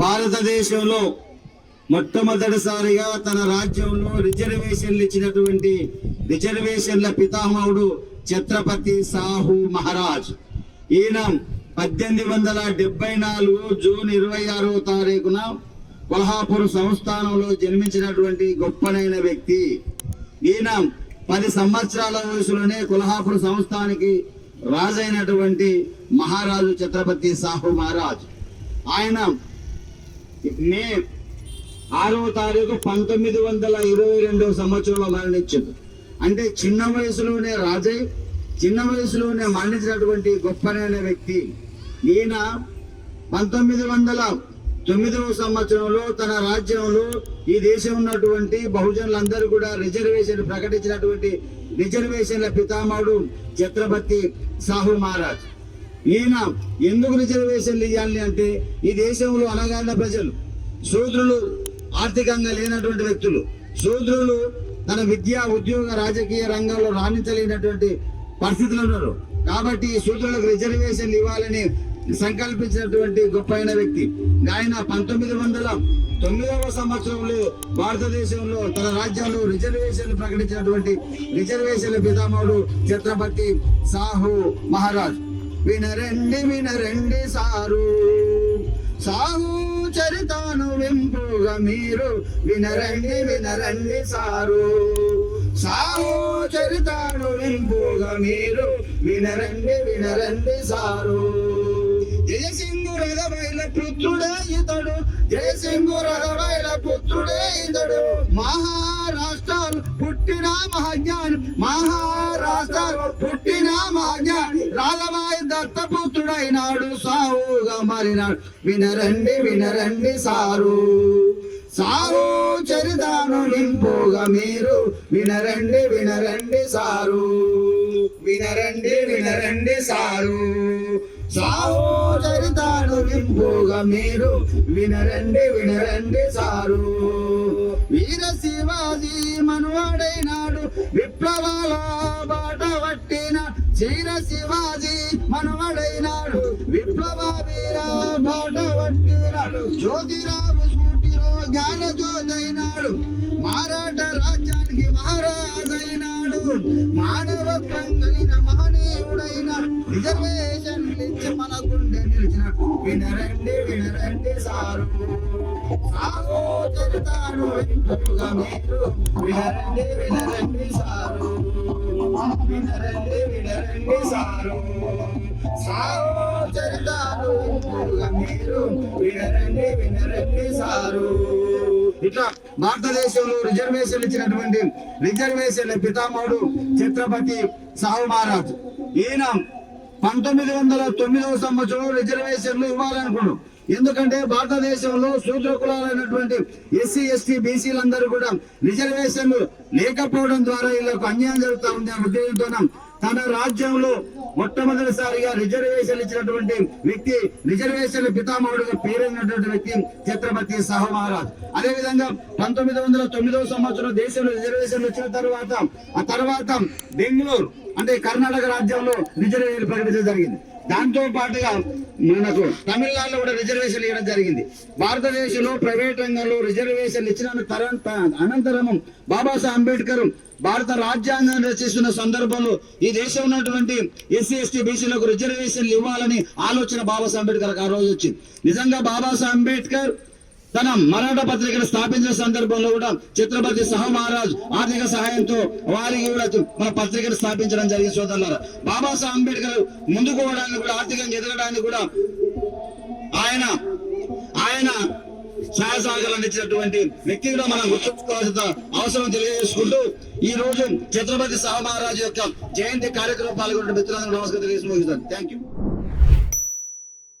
భారతదేశంలో మొట్టమొదటిసారిగా తన రాజ్యంలో రిజర్వేషన్లు ఇచ్చినటువంటి రిజర్వేషన్ల పితామహుడు ఛత్రపతి సాహు మహారాజ్. ఈయన పద్దెనిమిది వందల డెబ్బై నాలుగు జూన్ ఇరవై ఆరో తారీఖున కొల్హాపూర్ సంస్థానంలో జన్మించినటువంటి గొప్పనైన వ్యక్తి. ఈయన పది సంవత్సరాల వయసులోనే కొల్హాపూర్ సంస్థానికి రాజైనటువంటి మహారాజు ఛత్రపతి సాహు మహారాజ్. ఆయన మే ఆరవ తారీఖు పంతొమ్మిది వందల ఇరవై రెండవ సంవత్సరంలో మరణించింది. అంటే చిన్న వయసులోనే రాజై చిన్న వయసులోనే మరణించినటువంటి గొప్పనైన వ్యక్తి. ఈయన పంతొమ్మిది వందల తొమ్మిదవ సంవత్సరంలో తన రాజ్యంలో ఈ దేశం ఉన్నటువంటి బహుజనులందరూ కూడా రిజర్వేషన్ ప్రకటించినటువంటి రిజర్వేషన్ల పితామహుడు ఛత్రపతి సాహు మహారాజ్. ఈయన ఎందుకు రిజర్వేషన్లు ఇవ్వాలి అంటే ఈ దేశంలో అనగారిన ప్రజలు శూద్రులు ఆర్థికంగా లేనటువంటి వ్యక్తులు శూద్రులు తన విద్యా ఉద్యోగ రాజకీయ రంగంలో రాణించలేనటువంటి పరిస్థితులు ఉన్నారు. కాబట్టి ఈ శూద్రులకు రిజర్వేషన్లు ఇవ్వాలని సంకల్పించినటువంటి గొప్ప వ్యక్తి. ఆయన పంతొమ్మిది వందల తొమ్మిదవ సంవత్సరంలో భారతదేశంలో తన రాజ్యంలో రిజర్వేషన్లు ప్రకటించినటువంటి రిజర్వేషన్ల పితామహుడు ఛత్రపతి సాహు మహారాజ్. వినరండి వినరండి సారు. సాహు చరితను వింపుగా మీరు వినరండి వినరండి సారు. సాహు చరితను వింపుగా మీరు వినరండి వినరండి సారు. జయసింగు రథమైన పుత్రుడే ఇతడు జయసింగు రథమైన పుత్రుడే ఇతడు. మహారాష్ట్రాలు పుట్టిన మహాజ్ఞాని మహారాష్ట్రాలు పుట్టిన మహాజ్ఞాని రాఘవాయి పుత్రుడైనాడు సావుగా మారినాడు. వినరండి వినరండి సారు. సారు చరితాను నింపుగా మీరు. వినరండి వినరండి సారు. వినరండి వినరండి సారు. సావు చరితాను నింపుగా మీరు. వినరండి వినరండి సారు. వీర శివాజీ మనువాడైనాడు విప్లవాల చీర శివాజీ మనవడైనాడు. విప్లవ వీర బాట పట్టినాడు జ్యోతిరావు సూటిలో జ్ఞాన జ్యోతైనాడు మారాఠ రాజ్యానికి మహారాజైనాడు. మానవత్వం కలిగిన మహనీయుడైన రిజర్వేషన్ ఇచ్చి మన గుండె నిలిచిన వినరండి వినరండి సారు. సారు చరితాను వింటుగా మీరు వినరండి వినరండి సారు. వినరండి వినరండి సారు. సారు చరితాను వింటుగా మీరు వినరండి వినరండి సారు. ఇట్లా భారతదేశంలో రిజర్వేషన్ ఇచ్చినటువంటి రిజర్వేషన్ పితామహుడు ఛత్రపతి సాహు మహారాజ్. ఈయన పంతొమ్మిది వందల తొమ్మిదవ సంవత్సరం రిజర్వేషన్లు ఇవ్వాలనుకున్నాం. ఎందుకంటే భారతదేశంలో శూద్ర కులాలైనటువంటి ఎస్సీ ఎస్టీ బీసీలందరూ కూడా రిజర్వేషన్లు లేకపోవడం ద్వారా వీళ్ళకు అన్యాయం జరుగుతూ ఉంది అనే ఉద్దేశంతో తన రాజ్యంలో మొట్టమొదటిసారిగా రిజర్వేషన్ ఇచ్చినటువంటి వ్యక్తి రిజర్వేషన్ పితామహుడుగా పేరైనటువంటి వ్యక్తి ఛత్రపతి సాహు మహారాజ్ అదే విధంగా పంతొమ్మిది వందల తొమ్మిదవ సంవత్సరం దేశంలో రిజర్వేషన్ వచ్చిన తర్వాత ఆ తర్వాత బెంగళూరు అంటే కర్ణాటక రాజ్యంలో రిజర్వేషన్ ప్రకటించడం జరిగింది. దాంతో పాటుగా మనకు తమిళనాడులో కూడా రిజర్వేషన్ ఇవ్వడం జరిగింది. భారతదేశంలో ప్రైవేట్ రంగంలో రిజర్వేషన్ ఇచ్చిన తర అనంతరం బాబాసాహెబ్ అంబేద్కర్ భారత రాజ్యాంగం రచిస్తున్న సందర్భంలో ఈ దేశం ఉన్నటువంటి ఎస్సీ ఎస్టీ బీసీలకు రిజర్వేషన్లు ఇవ్వాలని ఆలోచన బాబాసాహెబ్ అంబేద్కర్ ఆ రోజు వచ్చింది. నిజంగా బాబాసాహెబ్ అంబేద్కర్ తన మరాఠా పత్రికను స్థాపించిన సందర్భంలో కూడా ఛత్రపతి సహ మహారాజ్ ఆర్థిక సహాయంతో వారికి కూడా మన పత్రికను స్థాపించడం జరిగింది సోదరులారా. బాబాసాహెబ్ అంబేద్కర్ ముందుకు పోవడానికి కూడా ఆర్థికంగా ఎదగడానికి కూడా ఆయన ఆయన సహాయ అందించినటువంటి వ్యక్తి కూడా మనం గుర్తుంచుకోవాల్సిన అవసరం తెలియజేసుకుంటూ ఈ రోజు ఛత్రపతి సహమహారాజు యొక్క జయంతి కార్యక్రమం పాల్గొన్న మిత్రులందరూ నమస్కారం తెలియజేసి ముగిస్తాను థ్యాంక్ యూ